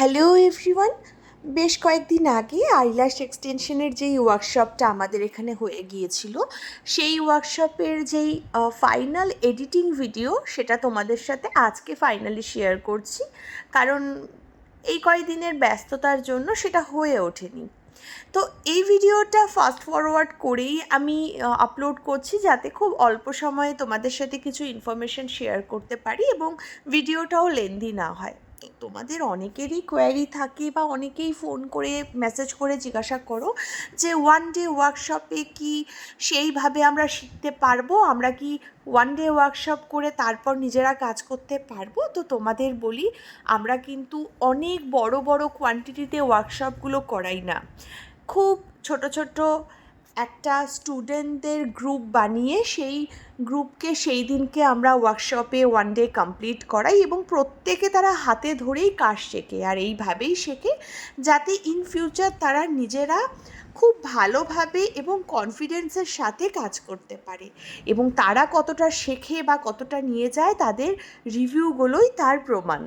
Hello everyone বেশ কয়েকদিন আগে আইলাস এক্সটেনশনের যেই ওয়ার্কশপটা আমাদের এখানে হয়ে গিয়েছিল, সেই ওয়ার্কশপের যেই ফাইনাল এডিটিং ভিডিও সেটা তোমাদের সাথে আজকে ফাইনালি শেয়ার করছি। কারণ এই কয়েকদিনের ব্যস্ততার জন্য সেটা হয়ে ওঠেনি। তো এই ভিডিওটা ফাস্ট ফরওয়ার্ড করেই আমি আপলোড করছি যাতে খুব অল্প সময়ে তোমাদের সাথে কিছু ইনফরমেশন শেয়ার করতে পারি এবং ভিডিওটাও লেন্দি না হয়। তো তোমাদের অনেকেরই কোয়ারি থাকে বা অনেকেই ফোন করে মেসেজ করে জিজ্ঞাসা করো যে ওয়ান ডে ওয়ার্কশপে কি সেইভাবে আমরা শিখতে পারব? আমরা কি ওয়ান ডে ওয়ার্কশপ করে তারপর নিজেরা কাজ করতে পারব? তো তোমাদের বলি, আমরা কিন্তু অনেক বড় বড় কোয়ান্টিটিতে ওয়ার্কশপগুলো করাই না। খুব ছোট ছোট একটা স্টুডেন্টদের গ্রুপ বানিয়ে সেই গ্রুপকে সেই দিনকে আমরা ওয়ার্কশপে ওয়ান ডে কমপ্লিট করাই এবং প্রত্যেকে তারা হাতে ধরেই কাজ শেখে আর এইভাবেই শেখে যাতে ইন ফিউচার তারা নিজেরা খুব ভালোভাবে এবং কনফিডেন্সের সাথে কাজ করতে পারে এবং তারা কতটা শেখে বা কতটা নিয়ে যায় তাদের রিভিউগুলোই তার প্রমাণ।